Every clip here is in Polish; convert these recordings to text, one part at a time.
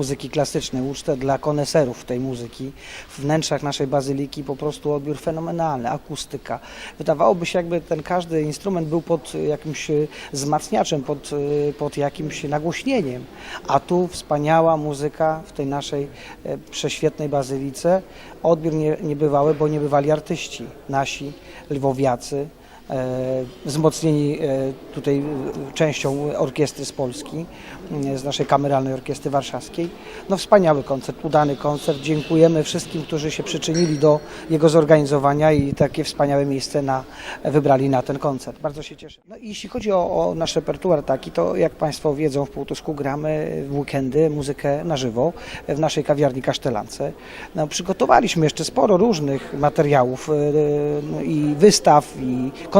muzyki klasycznej, ucztę dla koneserów tej muzyki. W wnętrzach naszej bazyliki po prostu odbiór fenomenalny, akustyka. Wydawałoby się, jakby ten każdy instrument był pod jakimś e, wzmacniaczem, pod, e, pod jakimś nagłośnieniem. A tu wspaniała muzyka w tej naszej e, prześwietnej bazylice. Odbiór nie, niebywały, bo nie bywali artyści nasi, lwowiacy, wzmocnieni e, tutaj e, częścią orkiestry z Polski, z naszej kameralnej orkiestry warszawskiej. No wspaniały koncert, udany koncert. Dziękujemy wszystkim, którzy się przyczynili do jego zorganizowania i takie wspaniałe miejsce na, wybrali na ten koncert. Bardzo się cieszę. No jeśli chodzi o, o nasz repertuar taki, to jak Państwo wiedzą, w Półtusku gramy w weekendy muzykę na żywo w naszej kawiarni Kasztelance. No, przygotowaliśmy jeszcze sporo różnych materiałów e, i wystaw, i koncertów.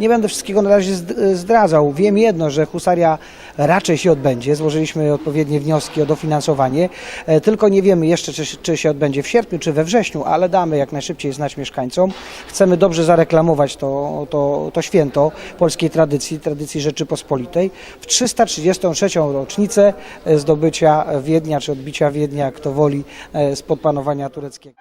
Nie będę wszystkiego na razie zd- zdradzał. Wiem jedno, że husaria raczej się odbędzie. Złożyliśmy odpowiednie wnioski o dofinansowanie. E, Tylko nie wiemy jeszcze, czy, czy się odbędzie w sierpniu, czy we wrześniu, ale damy jak najszybciej znać mieszkańcom. Chcemy dobrze zareklamować to, to, to święto polskiej tradycji, tradycji Rzeczypospolitej. W 333. rocznicę e, zdobycia Wiednia, czy odbicia Wiednia, kto woli, e, spod panowania tureckiego.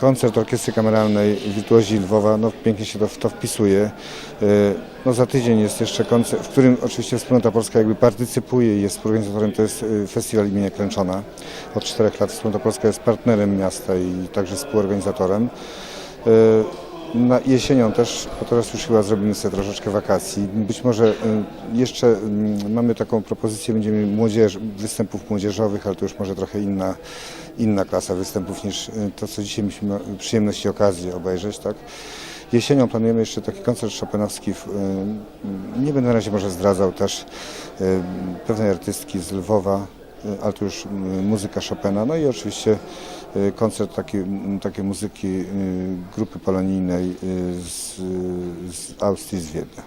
Koncert Orkiestry Kameralnej Wirtuozi Lwowa, no pięknie się to, to wpisuje. E, No za tydzień jest jeszcze koncert, w którym oczywiście Wspólnota Polska jakby partycypuje i jest współorganizatorem, to jest e, festiwal imienia Klęczona. Od czterech lat Wspólnota Polska jest partnerem miasta i także współorganizatorem. Na jesienią też, bo teraz już chyba zrobimy sobie troszeczkę wakacji. Być może e, jeszcze mm, mamy taką propozycję, będziemy młodzież, występów młodzieżowych, ale to już może trochę inna, inna klasa występów niż e, to, co dzisiaj mieliśmy przyjemność i okazję obejrzeć. Tak? Jesienią planujemy jeszcze taki koncert szopenowski. Nie będę na razie może zdradzał też pewnej artystki z Lwowa, ale to już m, muzyka Chopina. No i oczywiście e, koncert takiej, takiej muzyki grupy polonijnej z, z Austrii, z Wiednia.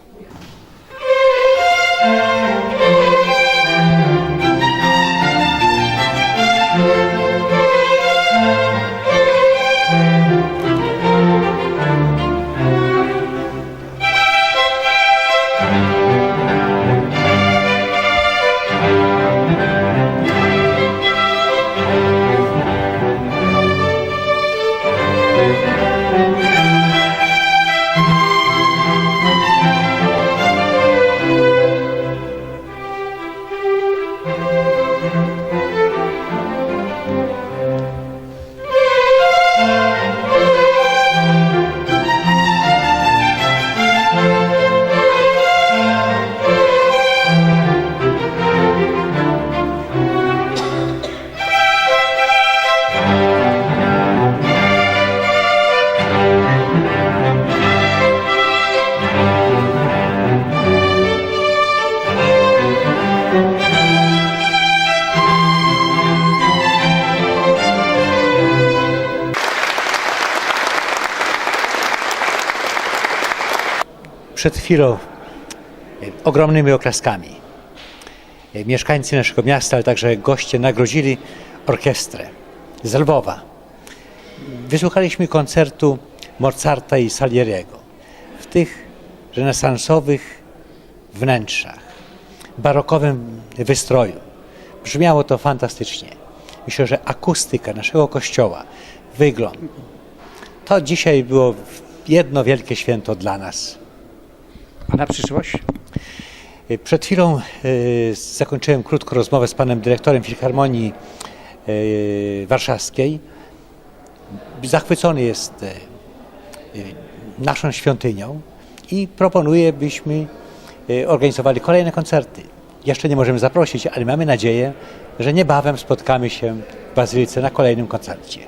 Przed chwilą e, ogromnymi oklaskami. E, Mieszkańcy naszego miasta, ale także goście nagrodzili orkiestrę z Lwowa. Wysłuchaliśmy koncertu Mozarta i Salieriego w tych renesansowych wnętrzach, barokowym wystroju. Brzmiało to fantastycznie. Myślę, że akustyka naszego kościoła, wygląd, to dzisiaj było jedno wielkie święto dla nas. A na przyszłość? Przed chwilą e, zakończyłem krótką rozmowę z panem dyrektorem Filharmonii e, Warszawskiej. Zachwycony jest naszą świątynią i proponuje, byśmy organizowali kolejne koncerty. Jeszcze nie możemy zaprosić, ale mamy nadzieję, że niebawem spotkamy się w Bazylice na kolejnym koncercie.